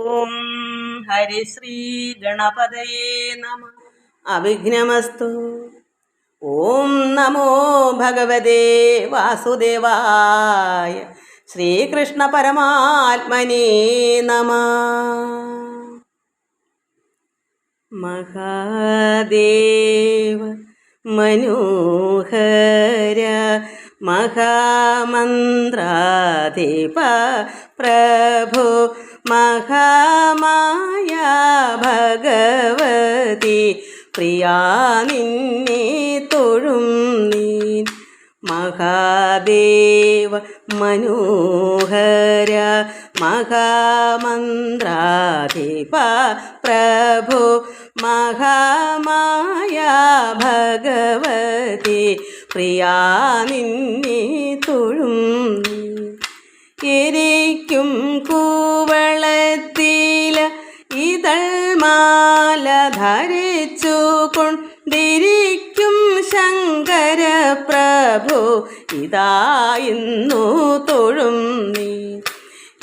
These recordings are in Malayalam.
ഓം ഹരിശ്രീ ഗണപതയേ നമ. അവിഘ്നമസ്തു. ഓം നമോ ഭഗവതേ വാസുദേവായ ശ്രീകൃഷ്ണ പരമാത്മനേ നമ. മഹാദേവ മനോഹര മഹാമന്ത്രാധിപ പ്രഭു മഹാമായ ഭഗവതി പ്രിയാ നിന്നെ തൊഴും നീ മഹാദേവ മനോഹര മഹാമന്ത്രാധിപ പ്രഭു മഹാമായ ഭഗവതി പ്രിയാ നിന്നെ തൊഴും നീ. ധരിച്ചു കൊണ്ടിരിക്കും ശങ്കര പ്രഭു. ഇതാ തൊഴും നീ.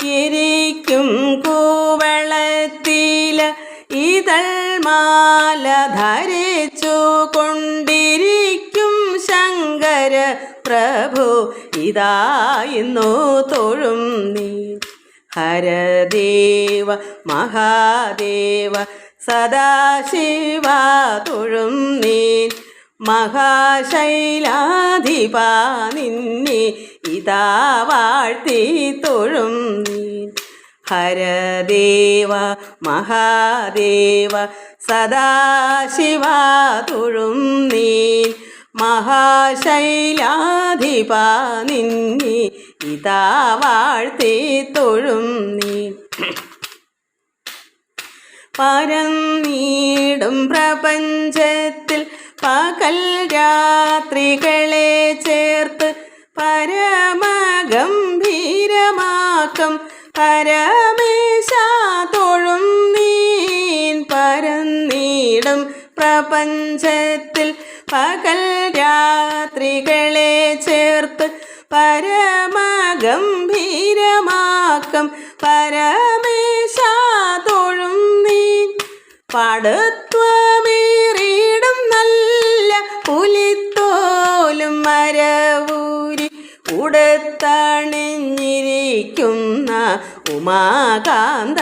ഇരിക്കും കൂവളത്തില ഇതൾ മാല ധരിച്ചു കൊണ്ടിരിക്കും ശങ്കര പ്രഭു. ഇതാ തൊഴും നീ. ഹരദേവ മഹാദേവ സദാശിവ തൊഴും നീ മഹാശൈലാധിപ നിന്നെ ഇതാ വാഴ്ത്തി തൊഴും നീ ഹരദേവ മഹാദേവ സദാശിവ തൊഴും നീ മഹാശൈലാധിപ നിന്നെ ഇതാ വാഴ്ത്തി തൊഴും നീ പരന്നീടും പ്രപഞ്ചത്തിൽ പകൽ രാത്രികളെ ചേർത്ത് പരമഗംഭീരമാക്കം പരമേശ തൊഴും നീൻ പരന്നീടും പ്രപഞ്ചത്തിൽ പകൽ രാത്രികളെ ചേർത്ത് പരമഗംഭീരമാക്കം നീ പാടത്വമേറിയിടും നല്ല പുലിത്തോലും മരവൂരി ഉടത്തണിഞ്ഞിരിക്കുന്ന ഉമാകാന്ത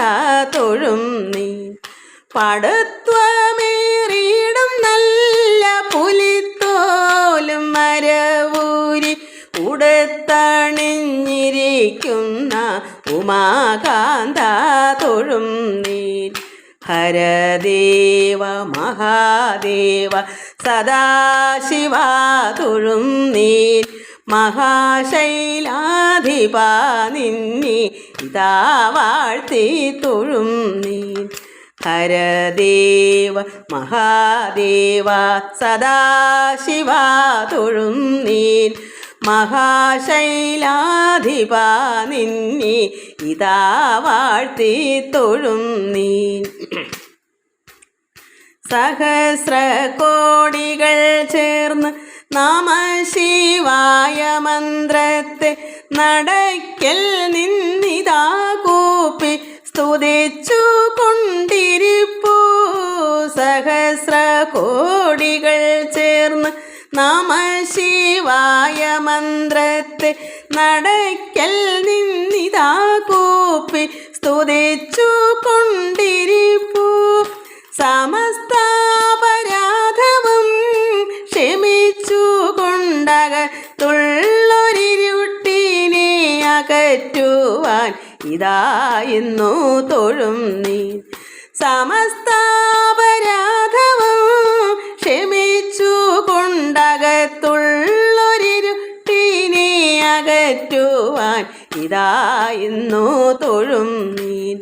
തൊഴും നീ. പാടത്വമേറിയിടും നല്ല പുലിത്തോലും മരവൂരി ഉടത്തണിഞ്ഞിരിക്കുന്ന ഉമാകാന്ത തൊഴും ഹരദേവ മഹാദേവ സദാശിവ തുഴും നീ. മഹാശൈലാധിപ നിന്നി ഇതാ വാഴ്ത്തി തുഴും നീ. ഹരദേവ മഹാദേവ സദാശിവ തുഴും നീ. മഹാശൈലാധിപ നിന്നി ഇതാ വാഴ്ത്തി തൊഴും നീ. സഹസ്ര കോടികൾ ചേർന്ന് നാമ ശിവായ മന്ത്രത്തെ നടക്കൽ നിന്നിതാ കൂപ്പി സ്തുതിച്ചു കൊണ്ടിരിപ്പൂ. സഹസ്ര കോടികൾ ചേർന്ന് നാമ ശിവായ മന്ത്രത്തെ നടക്കൽ നിന്നിതാ കൂപ്പി സ്തുതിച്ചു കൊണ്ടിരിപ്പൂ. സമസ്താപരാധവും ക്ഷമിച്ചു കൊണ്ടക തുള്ളൊരിരുട്ടിനെ അകറ്റുവാൻ ഇതാ ഇന്നു തൊഴും നീ. സമസ്താപരാധവും ക്ഷമിച്ചു കൊണ്ടകത്തുള്ളൊരിരുട്ടിനെ അകറ്റുവാൻ ഇതാ ഇന്നു തൊഴും നീൻ.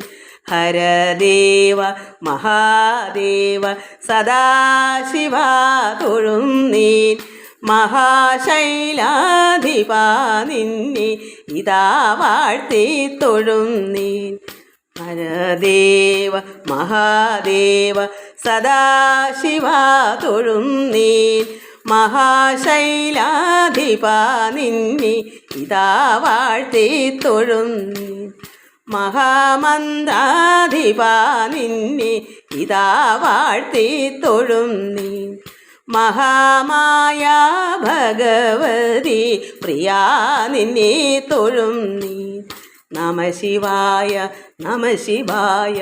ഹരദേവ മഹാദേവ സദാശിവ തൊഴും നീൻ. മഹാശൈലാധിപ നിന്നെ ഇതാ വാഴ്ത്തി തൊഴും നീ ഹരദേവ മഹാദേവ സദാശിവ തൊഴുന്നീൻ മഹാശൈലാധിപ നിന്നെ ഇതാ വാഴ്ത്തി തൊഴുന്നീൻ മഹാമന്ദാധിപ നിന്നെ ഇതാ വാഴ്ത്തി തൊഴുന്നീ മഹാമായ ഭഗവതി പ്രിയാ നിന്നെ തൊഴുന്നീ നമ ശിവായ नम शिवाय।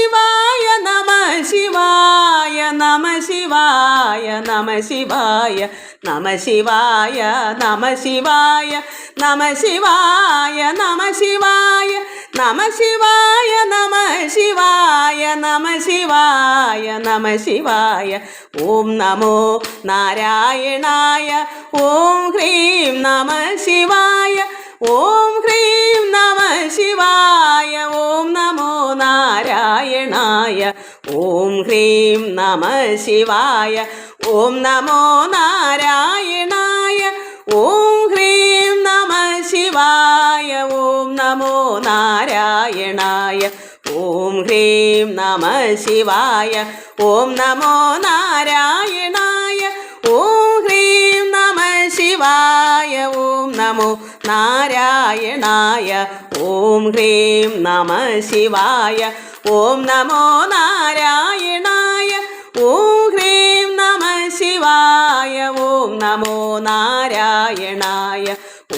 ശിവായ നമ ശിവായ നമ ശിവായ നമ ശിവായ നമ ശിവായ നമ ശിവായ നമ ശിവായ നമ ശിവായ നമ ശിവായ നമ ശിവായ നമ ശിവായ നമ ശിവായ ഓം നമോ നാരായണായ ഓം ഹ്രീം നമ ശിവായ ഓം ഹ്രീം നമ ശിവായ ഓം നമോ നാരായണായ ഓം ഹ്രീം നമ ശിവായ ഓം നമോ നാരായണായ ഓം ഹ്രീം നമ ശിവായ ഓം നമോ നാരായണായ ഓം ഹ്രീം നമ ശിവായ ഓം നമോ നാരായണായ ഓം ഹ്രീം നമ ശിവായ ഓം നമോ നാരായണായ ഓം ഹ്രീം നമ ശിവായ ഓം നമോ നാരായണായ ഓം ഹ്രീം നമ ശിവായ ഓം നമോ നാരായണായ.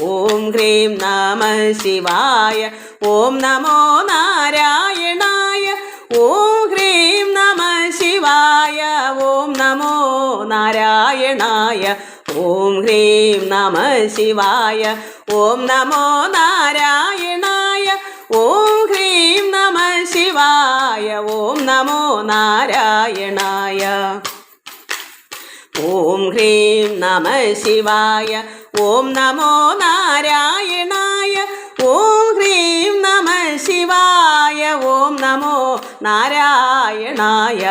ഓം ഹ്രീം നമ ശിവായ ഓം നമോ നാരായണായ ഓം ഹ്രീം നമ ശിവായ ഓം നമോ നാരായണായ ഓം ഹ്രീം നമ ശിവായ ഓം നമോ നാരായണായ ഓം ഹ്രീം നമ ശിവായ ഓം നമോ നാരായണായ. ഓം ഹ്രീം നമ ശിവായ ഓം നമോ നാരായണായ ഓം ഹ്രീം നമ ശിവായ ഓം നമോ നാരായണായ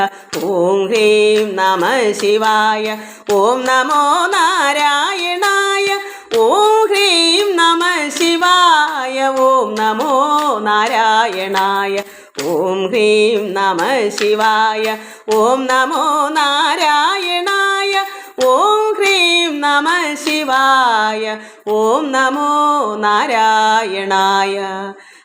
ഓം ഹ്രീം നമ ശിവായ ഓം നമോ നാരായണായ ഓം ഹ്രീം നമ ശിവായ ഓം നമോ നാരായണായ ഓം ഹ്രീം നമ ശിവായ ഓം നമോ നാരായണായ ഓം ഹ്രീം നമ ശിവായ ഓം നമോ നാരായണായ.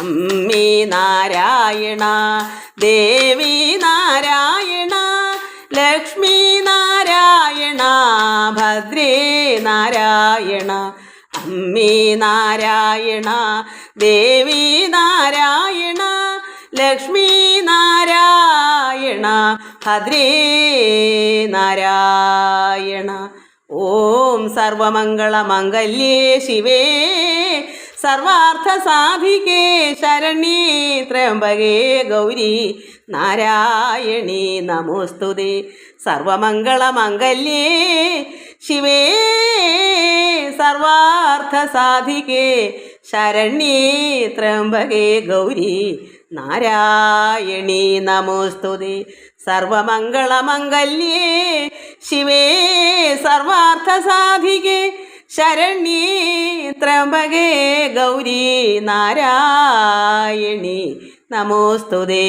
അമ്മേ നാരായണ ദേവി നാരായണ ലക്ഷ്മി നാരായണ ഭദ്രേ നാരായണ അമ്മി നാരായണ ദേവി നാരായണ ലക്ഷ്മി നാരായണ ഭദ്രേ നാരായണ. ഓം സർവമംഗളമംഗല്യേ ശിവേ സർവാർത്ഥസാധികേ ശരണ്യേ ത്രയംബകേ ഗൗരി. നാരായണി നമോസ്തുതി. സർവമംഗളമംഗല്യേ ശിവേ. സർവാർത്ഥസാധികേ ശരണ്യേ ത്രയംബകേ ഗൗരി. നാരായണി നമോസ്തുതി. സർവമംഗളമംഗല്യേ ശിവേ. സർവാർത്ഥസാധികേ ശരണ്യേ ത്രംബകേ ഗൗരി നാരായണി. നമോസ്തുതേ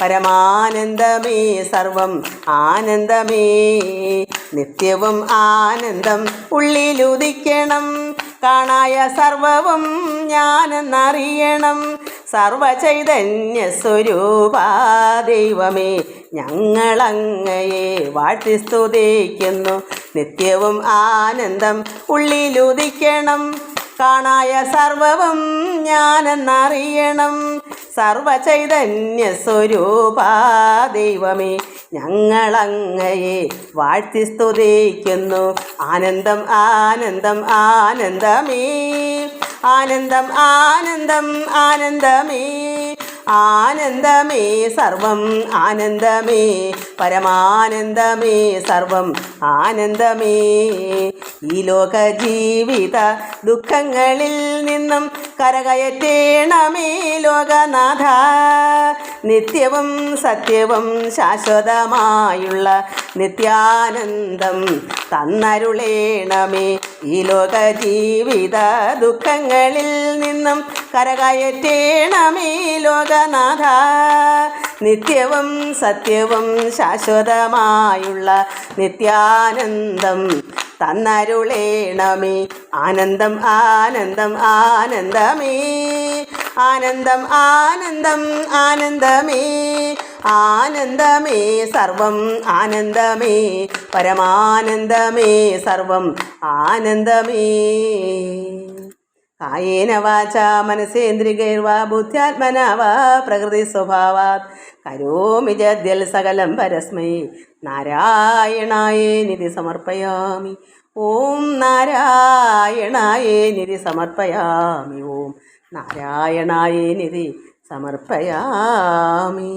പരമാനന്ദമേ സർവം ആനന്ദമേ. നിത്യവും ആനന്ദം ഉള്ളിലുദിക്കണം. കാണായ സർവവും ഞാനെന്നറിയണം. സർവചൈതന്യ സ്വരൂപ ദൈവമേ ഞങ്ങളങ്ങയെ വാഴ്ത്തി സ്തുതിക്കുന്നു. നിത്യവും ആനന്ദം ഉള്ളിലുദിക്കണം. കാണായ സർവവും ഞാനെന്നറിയണം. സർവചൈതന്യ സ്വരൂപ ദൈവമേ ഞങ്ങളങ്ങയെ വാഴ്ത്തി സ്തുതിക്കുന്നു. ആനന്ദം ആനന്ദം ആനന്ദമേ ആനന്ദം ആനന്ദം ആനന്ദമേ. ആനന്ദമേ സർവം ആനന്ദമേ പരമാനന്ദമേ സർവം ആനന്ദമേ. ഈ ലോക ജീവിത ദുഃഖങ്ങളിൽ നിന്നും കരകയറ്റേണമേ ലോകനാഥ. നിത്യവും സത്യവും ശാശ്വതമായുള്ള നിത്യാനന്ദം തന്നരുളേണമേ. ഈ ലോക ജീവിത ദുഃഖങ്ങളിൽ നിന്നും കരകയറ്റേണമേ ലോകനാഥ. നിത്യവും സത്യവും ശാശ്വതമായുള്ള നിത്യാനന്ദം തന്നരുളേണമേ. ആനന്ദം ആനന്ദം ആനന്ദമേ. ആനന്ദം ആനന്ദം ആനന്ദമേ. ആനന്ദമേ സർവം ആനന്ദമേ പരമാനന്ദമേ സർവം ആനന്ദമേ. കായേന വാച മനസേന്ദ്രികൈർവാ ബുദ്ധ്യാത്മന വാ പ്രകൃതി സ്വഭാവാത്. കരോമി ജദ്യൽ സകലം പരസ്മൈ. നാരായണായേ നിധി സമർപ്പയാമി. ഓം നാരായണായേ നിധി സമർപ്പയാമി. ഓം നാരായണായേ നിധി സമർപ്പയാമി.